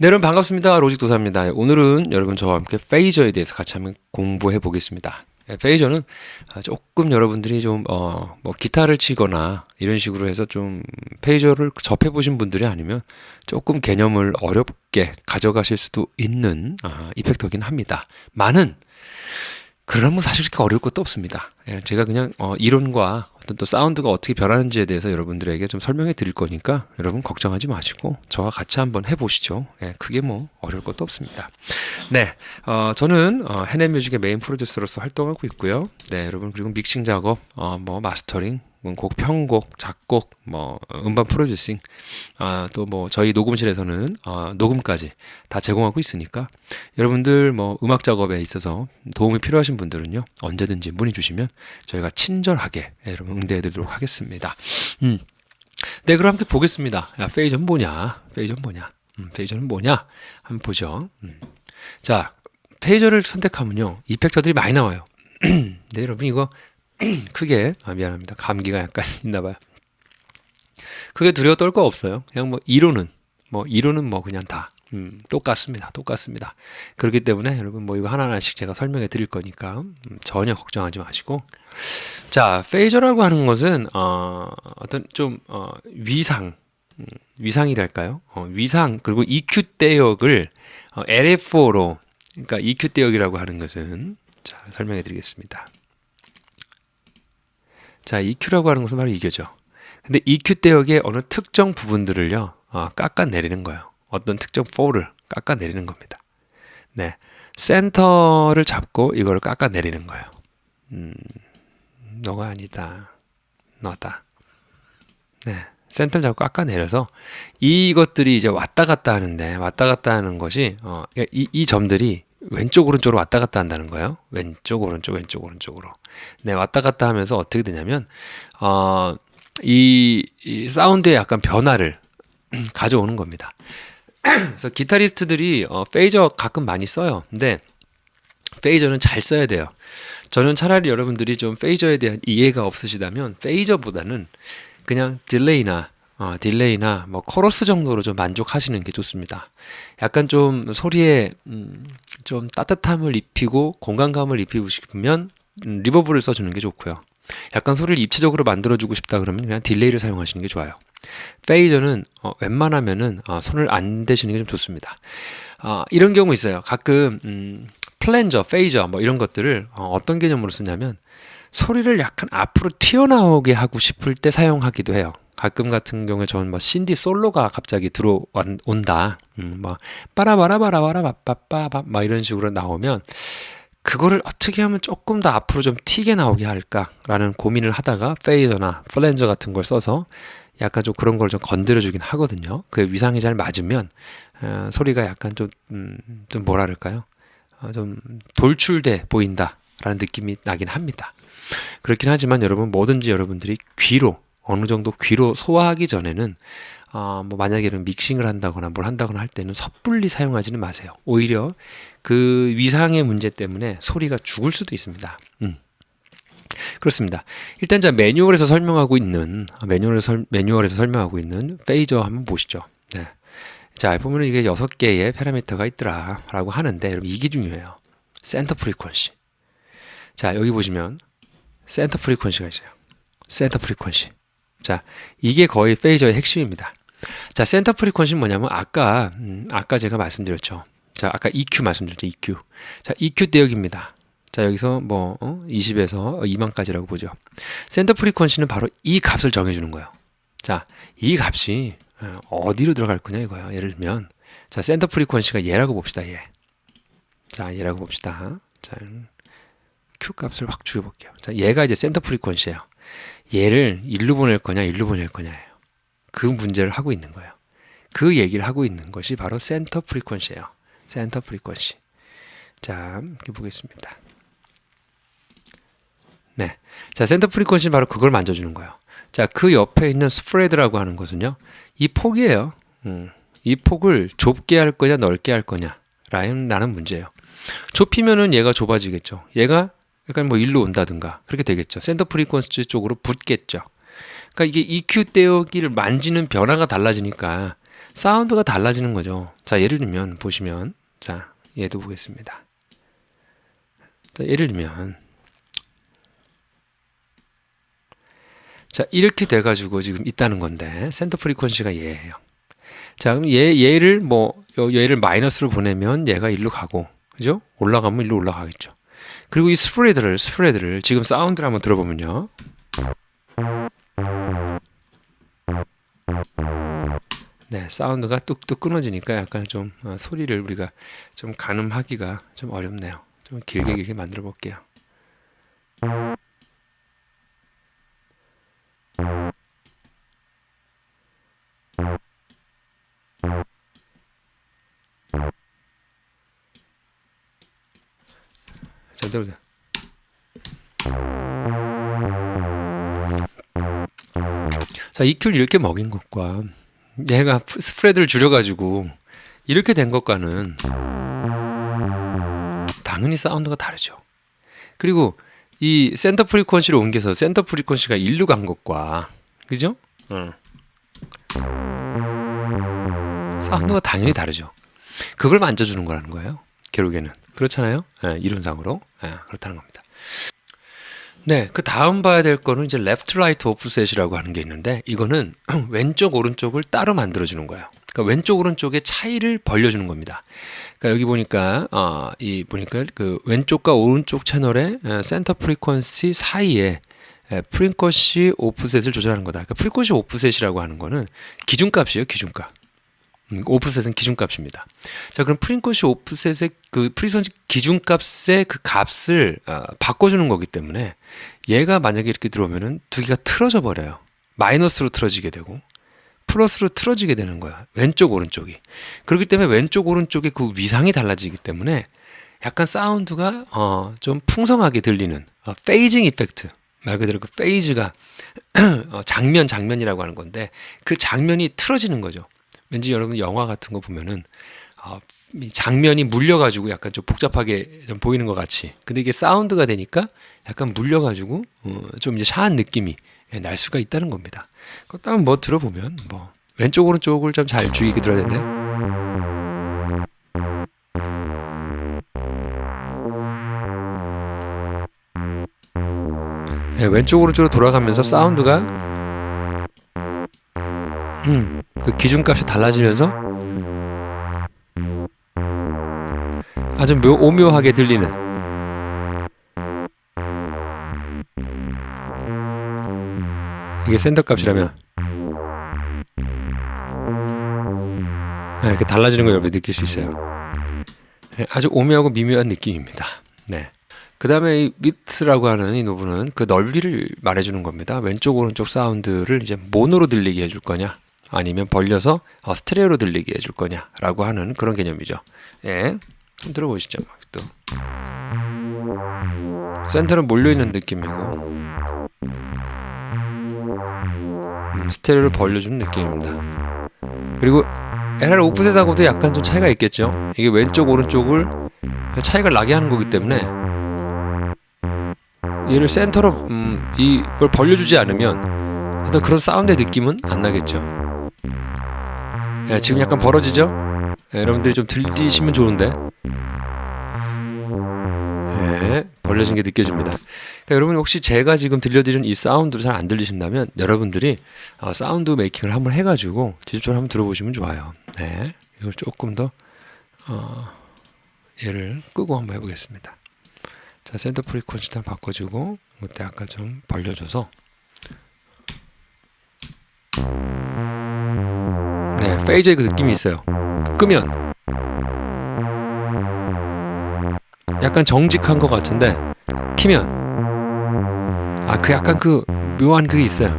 네, 여러분 반갑습니다. 로직 도사입니다. 오늘은 여러분 저와 함께 페이저에 대해서 같이 한번 공부해 보겠습니다. 예, 페이저는 아, 조금 여러분들이 좀, 어, 뭐, 기타를 치거나 이런 식으로 해서 좀 페이저를 접해 보신 분들이 아니면 조금 개념을 어렵게 가져가실 수도 있는 아, 이펙터긴 합니다. 많은 그러면 뭐 사실 그렇게 어려울 것도 없습니다. 예, 제가 그냥 어, 이론과 어떤 또 사운드가 어떻게 변하는지에 대해서 여러분들에게 좀 설명해 드릴 거니까 여러분 걱정하지 마시고 저와 같이 한번 해보시죠. 예, 그게 뭐 어려울 것도 없습니다. 네, 어, 저는 어, 해내뮤직의 메인 프로듀서로서 활동하고 있고요. 네, 여러분 그리고 믹싱 작업, 어, 뭐 마스터링, 뭐 곡 편곡, 작곡, 뭐 어, 음반 프로듀싱, 아, 또 뭐 저희 녹음실에서는 어, 녹음까지 다 제공하고 있으니까 여러분들 뭐 음악 작업에 있어서 도움이 필요하신 분들은요 언제든지 문의 주시면 저희가 친절하게 여러분 응대해드리도록 하겠습니다. 음. 네, 그럼 함께 보겠습니다. 야, 페이저는 뭐냐? 페이저는 뭐냐? 음, 페이저는 뭐냐? 한번 보죠. 음. 자, 페이저를 선택하면요 이펙터들이 많이 나와요. 네, 여러분 이거 크게 아, 미안합니다. 감기가 약간 있나 봐요. 크게 두려워 떨 거 없어요. 그냥 뭐 이론은 뭐 이론은 뭐 그냥 다 음, 똑같습니다. 똑같습니다. 그렇기 때문에 여러분 뭐 이거 하나하나씩 제가 설명해 드릴 거니까 음, 전혀 걱정하지 마시고 자 페이저라고 하는 것은 어, 어떤 좀 어, 위상 음, 위상이랄까요? 어, 위상 그리고 EQ 대역을 어, LF4로 그러니까 EQ 대역이라고 하는 것은 자 설명해 드리겠습니다. 자, EQ라고 하는 것은 바로 이거죠. 근데 EQ 대역의 어느 특정 부분들을요, 어, 깎아내리는 거예요. 어떤 특정 4를 깎아내리는 겁니다. 네. 센터를 잡고 이거를 깎아내리는 거예요. 음, 너가 아니다. 너다. 네. 센터를 잡고 깎아내려서 이것들이 이제 왔다 갔다 하는데 왔다 갔다 하는 것이 어, 이, 이 점들이 왼쪽 오른쪽으로 왔다 갔다 한다는 거예요. 왼쪽 오른쪽 왼쪽 오른쪽으로. 네, 왔다 갔다 하면서 어떻게 되냐면 어, 이, 이 사운드의 약간 변화를 가져오는 겁니다. 그래서 기타리스트들이 어, 페이저 가끔 많이 써요. 근데 페이저는 잘 써야 돼요. 저는 차라리 여러분들이 좀 페이저에 대한 이해가 없으시다면 페이저보다는 그냥 딜레이나 어, 딜레이나 뭐 코러스 정도로 좀 만족하시는 게 좋습니다. 약간 좀 소리에 음, 좀 따뜻함을 입히고 공간감을 입히고 싶으면 음, 리버브를 써주는 게 좋고요. 약간 소리를 입체적으로 만들어주고 싶다 그러면 그냥 딜레이를 사용하시는 게 좋아요. 페이저는 어, 웬만하면은 어, 손을 안 대시는 게 좀 좋습니다. 어, 이런 경우 있어요. 가끔 음, 플랜저, 페이저 뭐 이런 것들을 어, 어떤 개념으로 쓰냐면 소리를 약간 앞으로 튀어나오게 하고 싶을 때 사용하기도 해요. 가끔 같은 경우에 저는 뭐 신디 솔로가 갑자기 들어온다. 음, 뭐 빠라바라바라바라바빠빠 막 이런 식으로 나오면 그거를 어떻게 하면 조금 더 앞으로 좀 튀게 나오게 할까라는 고민을 하다가 페이저나 플랜저 같은 걸 써서 약간 좀 그런 걸 좀 건드려 주긴 하거든요. 그 위상이 잘 맞으면 어, 소리가 약간 좀, 음, 좀 뭐랄까요? 어, 좀 돌출돼 보인다라는 느낌이 나긴 합니다. 그렇긴 하지만 여러분 뭐든지 여러분들이 귀로 어느 정도 귀로 소화하기 전에는 어, 뭐 만약에 믹싱을 한다거나 뭘 한다거나 할 때는 섣불리 사용하지는 마세요. 오히려 그 위상의 문제 때문에 소리가 죽을 수도 있습니다. 음. 그렇습니다. 일단 자 매뉴얼에서 설명하고 있는 매뉴얼에서 설- 매뉴얼에서 설명하고 있는 페이저 한번 보시죠. 네. 자 보면은 이게 여섯 개의 파라미터가 있더라라고 하는데 여러분 이게 중요해요. 센터 프리퀀시. 자 여기 보시면 센터 프리퀀시가 있어요. 센터 프리퀀시. 자, 이게 거의 페이저의 핵심입니다. 자, 센터 프리퀀시는 뭐냐면 아까 음, 아까 제가 말씀드렸죠. 자, 아까 EQ 말씀드렸죠. EQ. 자, EQ 대역입니다. 자, 여기서 뭐 어? 20에서 2만까지라고 보죠. 센터 프리퀀시는 바로 이 값을 정해 주는 거예요. 자, 이 값이 어, 어디로 들어갈 거냐 이거예요. 예를 들면 자, 센터 프리퀀시가 얘라고 봅시다. 얘. 자, 얘라고 봅시다. 자, Q 값을 확 줄여 볼게요. 자, 얘가 이제 센터 프리퀀시예요. 얘를 일로 보낼 거냐, 일로 보낼 거냐예요. 그 문제를 하고 있는 거예요. 그 얘기를 하고 있는 것이 바로 센터 프리퀀시예요. 센터 프리퀀시. 자, 이렇게 보겠습니다. 네. 자, 센터 프리퀀시는 바로 그걸 만져주는 거예요. 자, 그 옆에 있는 스프레드라고 하는 것은요, 이 폭이에요. 음, 이 폭을 좁게 할 거냐, 넓게 할 거냐, 라는 나는 문제예요. 좁히면은 얘가 좁아지겠죠. 얘가 약간 뭐 일로 온다든가 그렇게 되겠죠. 센터 프리퀀시 쪽으로 붙겠죠. 그러니까 이게 EQ 떼어기를 만지는 변화가 달라지니까 사운드가 달라지는 거죠. 자, 예를 들면 보시면 자, 얘도 보겠습니다. 자, 예를 들면 자, 이렇게 돼 가지고 지금 있다는 건데 센터 프리퀀시가 얘예요. 자, 그럼 얘 얘를 뭐 요- 얘를 마이너스로 보내면 얘가 일로 가고 그죠? 올라가면 일로 올라가겠죠. 그리고 이 스프레드를 스프레드를 지금 사운드를 한번 들어보면요. 네, 사운드가 뚝뚝 끊어지니까 약간 좀 어, 소리를 우리가 좀 가늠하기가 좀 어렵네요. 좀 길게 길게 만들어 볼게요. 자, 들어보세요. 자, EQ를 이렇게 먹인 것과 프- 스프레드를 줄여가지고 이렇게 된 것과는 당연히 사운드가 다르죠. 그리고 이 센터 프리퀀시를 옮겨서 센터 프리퀀시가 일로 간 것과 그죠? 어. 사운드가 당연히 다르죠. 그걸 만져주는 거라는 거예요. 결국에는 그렇잖아요. 예, 이론상으로 예, 그렇다는 겁니다. 네, 그 다음 봐야 될 거는 이제 레프트 라이트 오프셋이라고 하는 게 있는데 이거는 왼쪽 오른쪽을 따로 만들어 주는 거예요. 그러니까 왼쪽 오른쪽의 차이를 벌려 주는 겁니다. 그러니까 여기 보니까 어, 이 보니까 그 왼쪽과 오른쪽 채널의 에, 센터 프리퀀시 사이에 에, 프리퀀시 오프셋을 조절하는 거다. 그러니까 프리퀀시 오프셋이라고 하는 거는 기준값이에요, 기준값. 음, 오프셋은 기준값입니다. 자, 그럼 프리퀀시 오프셋의 그 프리퀀시 기준값의 그 값을 어, 바꿔주는 거기 때문에 얘가 만약에 이렇게 들어오면은 두 개가 틀어져 버려요. 마이너스로 틀어지게 되고 플러스로 틀어지게 되는 거야. 왼쪽 오른쪽이. 그렇기 때문에 왼쪽 오른쪽의 그 위상이 달라지기 때문에 약간 사운드가 어, 좀 풍성하게 들리는 어, 페이징 이펙트. 말 그대로 그 페이즈가 어, 장면 장면이라고 하는 건데 그 장면이 틀어지는 거죠. 왠지 여러분 영화 같은 거 보면은 어, 이 장면이 물려가지고 약간 좀 복잡하게 좀 보이는 것 같이. 근데 이게 사운드가 되니까 약간 물려가지고 어, 좀 이제 샤한 느낌이 예, 날 수가 있다는 겁니다. 한번 뭐 들어보면 뭐 왼쪽 오른쪽을 좀 잘 주의 깊게 들어야 되는데. 예, 왼쪽 오른쪽으로 돌아가면서 사운드가 음, 그 기준값이 달라지면서 아주 묘, 오묘하게 들리는 이게 센터 값이라면 아, 이렇게 달라지는 걸 여러분이 느낄 수 있어요. 네, 아주 오묘하고 미묘한 느낌입니다. 네. 그 다음에 이 미트라고 하는 이 노브는 그 넓이를 말해주는 겁니다. 왼쪽 오른쪽 사운드를 이제 모노로 들리게 해줄 거냐, 아니면 벌려서 어, 스테레오로 들리게 해줄 거냐라고 하는 그런 개념이죠. 예, 들어보시죠. 또 센터는 몰려 있는 느낌이고, 음, 스테레오를 벌려주는 느낌입니다. 그리고 LR 오프셋하고도 약간 좀 차이가 있겠죠. 이게 왼쪽 오른쪽을 차이가 나게 하는 거기 때문에 얘를 센터로 음, 이걸 벌려주지 않으면 어떤 그런 사운드의 느낌은 안 나겠죠. 예, 지금 약간 벌어지죠? 예, 여러분들이 좀 들리시면 좋은데. 예, 벌려진 게 느껴집니다. 그러니까 여러분 혹시 제가 지금 들려드리는 이 사운드를 잘 안 들리신다면 여러분들이 어, 사운드 메이킹을 한번 해가지고 직접적으로 한번 들어보시면 좋아요. 네, 이걸 조금 더 어, 얘를 끄고 한번 해보겠습니다. 자, 센터 프리퀀시 한 바꿔주고 이때 아까 좀 벌려줘서 네, 페이저의 그 느낌이 있어요. 끄면 약간 정직한 것 같은데 키면 아 그 약간 그 묘한 그게 있어요.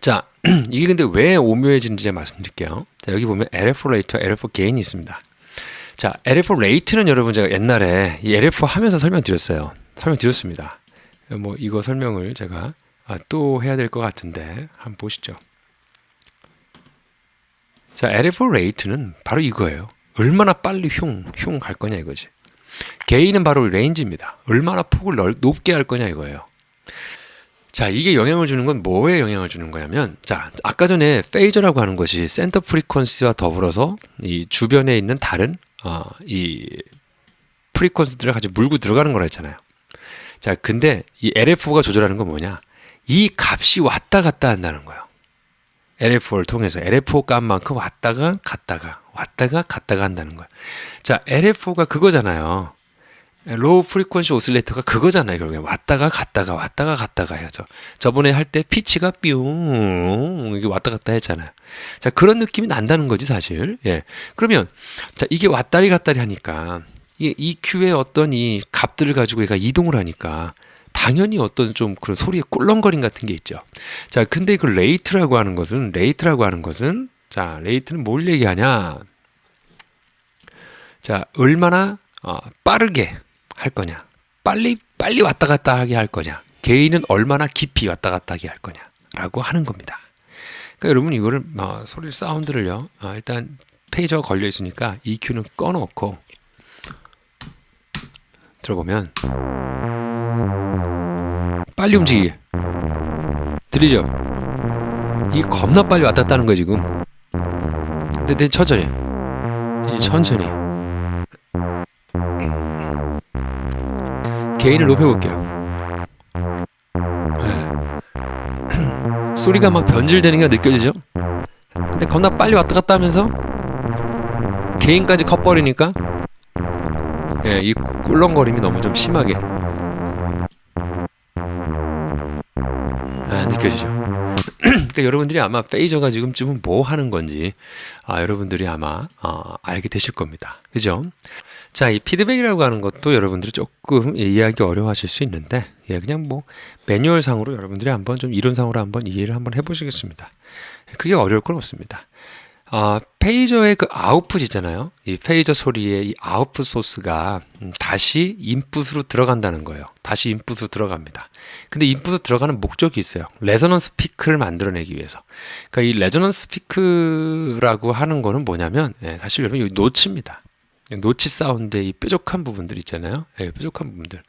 자, 이게 근데 왜 오묘해지는지 말씀드릴게요. 자, 여기 보면 LF 레이트와 LF 게인이 있습니다. 자, LF 레이트는 여러분 제가 옛날에 이 LF 하면서 설명드렸어요. 설명드렸습니다. 뭐 이거 설명을 제가 아, 또 해야 될 것 같은데 한번 보시죠. 자, LF 레이트는 바로 이거예요. 얼마나 빨리 흉, 흉 갈 거냐 이거지. 게인은 바로 레인지입니다. 얼마나 폭을 넓, 높게 할 거냐 이거예요. 자, 이게 영향을 주는 건 뭐에 영향을 주는 거냐면, 자, 아까 전에 페이저라고 하는 것이 센터 프리퀀시와 더불어서 이 주변에 있는 다른, 어, 이 프리퀀시들을 같이 물고 들어가는 거라 했잖아요. 자, 근데 이 LFO가 조절하는 건 뭐냐? 이 값이 왔다 갔다 한다는 거예요. LFO를 통해서 LFO 값만큼 왔다가 갔다가 왔다가 갔다가 한다는 거예요. 자, LFO가 그거잖아요. 로우 프리퀀시 오실레이터가 그거잖아요. 결국에 왔다가 갔다가 왔다가 갔다가 해야죠. 저번에 할 때 피치가 뿅 이게 왔다 갔다 했잖아요. 자 그런 느낌이 난다는 거지 사실. 예. 그러면 자 이게 왔다리 갔다리 하니까 이 EQ의 어떤 이 값들을 가지고 얘가 이동을 하니까 당연히 어떤 좀 그런 소리의 꿀렁거림 같은 게 있죠. 자 근데 그 레이트라고 하는 것은 레이트라고 하는 것은 자 레이트는 뭘 얘기하냐? 자 얼마나 어, 빠르게 할 거냐? 빨리 빨리 왔다 갔다 하게 할 거냐? 개인은 얼마나 깊이 왔다 갔다 하게 할 거냐라고 하는 겁니다. 그러니까 여러분 이거를 어, 소리 사운드를요. 어, 일단 페이저가 걸려 있으니까 EQ는 꺼놓고 들어보면 빨리 움직이게 들리죠? 이 겁나 빨리 왔다 갔다 하는 거야 지금. 근데 내 천천히, 이 천천히. 개인을 높여볼게요. 네. 소리가 막 변질되는 게 느껴지죠? 근데 겁나 빨리 왔다 갔다 하면서 개인까지 커버리니까 예, 이 꿀렁거림이 너무 좀 심하게 느껴지죠? 그러니까 여러분들이 아마 페이저가 지금쯤은 뭐 하는 건지 아, 여러분들이 아마 어, 알게 되실 겁니다. 그죠? 자, 이 피드백이라고 하는 것도 여러분들이 조금 이해하기 어려워하실 수 있는데, 예, 그냥 뭐 매뉴얼상으로 여러분들이 한번 좀 이론상으로 한번 이해를 한번 해보시겠습니다. 그게 어려울 건 없습니다. 아, 페이저의 그 아웃풋 있잖아요. 이 페이저 소리의 이 아웃풋 소스가 음, 다시 인풋으로 들어간다는 거예요. 다시 인풋으로 들어갑니다. 근데 인풋으로 들어가는 목적이 있어요. 레저넌스 피크를 만들어내기 위해서. 그러니까 이 레저넌스 피크라고 하는 거는 뭐냐면, 예, 사실 여러분 이 노치입니다. 노치 사운드의 이 뾰족한 부분들 있잖아요. 예, 뾰족한 부분들.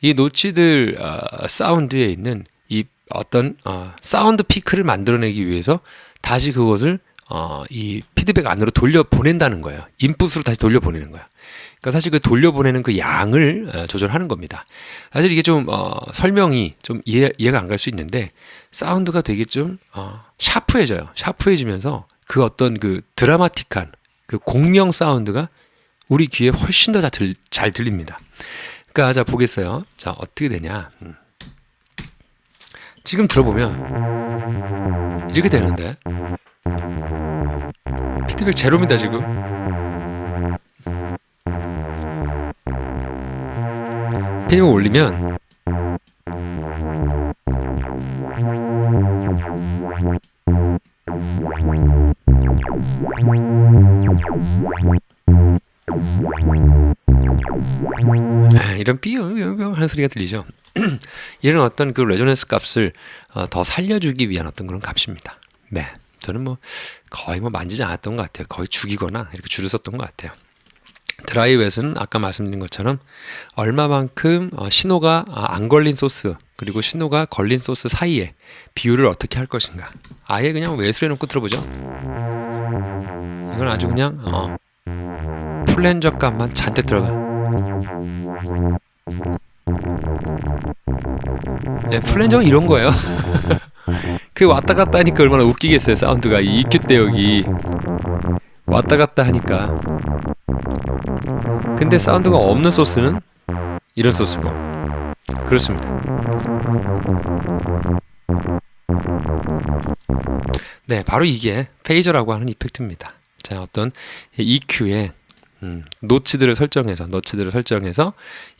이 노치들 어, 사운드에 있는 이 어떤 어, 사운드 피크를 만들어내기 위해서 다시 그것을 어, 이 피드백 안으로 돌려 보낸다는 거예요. 인풋으로 다시 돌려 보내는 거야. 그러니까 사실 그 돌려 보내는 그 양을 어, 조절하는 겁니다. 사실 이게 좀 어, 설명이 좀 이해, 이해가 안 갈 수 있는데 사운드가 되게 좀 어, 샤프해져요. 샤프해지면서 그 어떤 그 드라마틱한 그 공명 사운드가 우리 귀에 훨씬 더 잘 들립니다. 그러니까 자 보겠어요. 자 어떻게 되냐? 음. 지금 들어보면 이렇게 되는데 피드백 제로입니다 지금. 피드백 올리면 아, 이런 삐용삐용 하는 소리가 들리죠. 이런 어떤 그 레조넌스 값을 어, 더 살려주기 위한 어떤 그런 값입니다. 네, 저는 뭐 거의 뭐 만지지 않았던 것 같아요. 거의 죽이거나 이렇게 줄을 썼던 것 같아요. 드라이웻은 아까 말씀드린 것처럼 얼마만큼 어, 신호가 아, 안 걸린 소스 그리고 신호가 걸린 소스 사이에 비율을 어떻게 할 것인가 아예 그냥 외술해 놓고 들어보죠 이건 아주 그냥 어, 플랜저 값만 잔뜩 들어가 네, 플랜저는 이런 거예요 그 왔다 갔다 하니까 얼마나 웃기겠어요 사운드가 이 EQ 대역이 왔다 갔다 하니까 근데 사운드가 없는 소스는 이런 소스고 그렇습니다. 네, 바로 이게 페이저라고 하는 이펙트입니다. 자, 어떤 EQ의 음, 노치들을 설정해서 노치들을 설정해서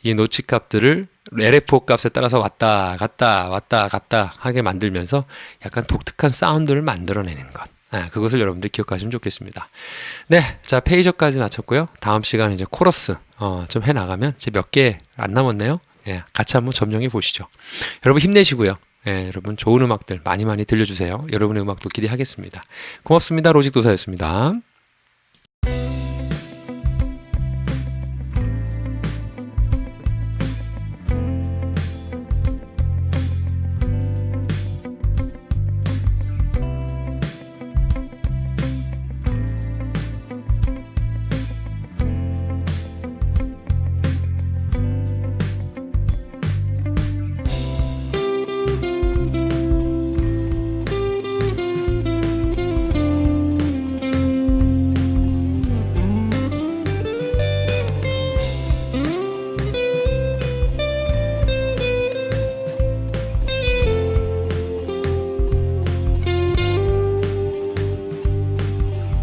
이 노치 값들을 LFO 값에 따라서 왔다 갔다 왔다 갔다 하게 만들면서 약간 독특한 사운드를 만들어내는 것. 아, 그것을 여러분들 기억하시면 좋겠습니다. 네, 자 페이저까지 마쳤고요. 다음 시간에 이제 코러스 어, 좀 해 나가면 이제 몇 개 안 남았네요. 예, 같이 한번 점령해 보시죠. 여러분 힘내시고요. 예, 여러분 좋은 음악들 많이 많이 들려주세요. 여러분의 음악도 기대하겠습니다. 고맙습니다. 로직 도사였습니다.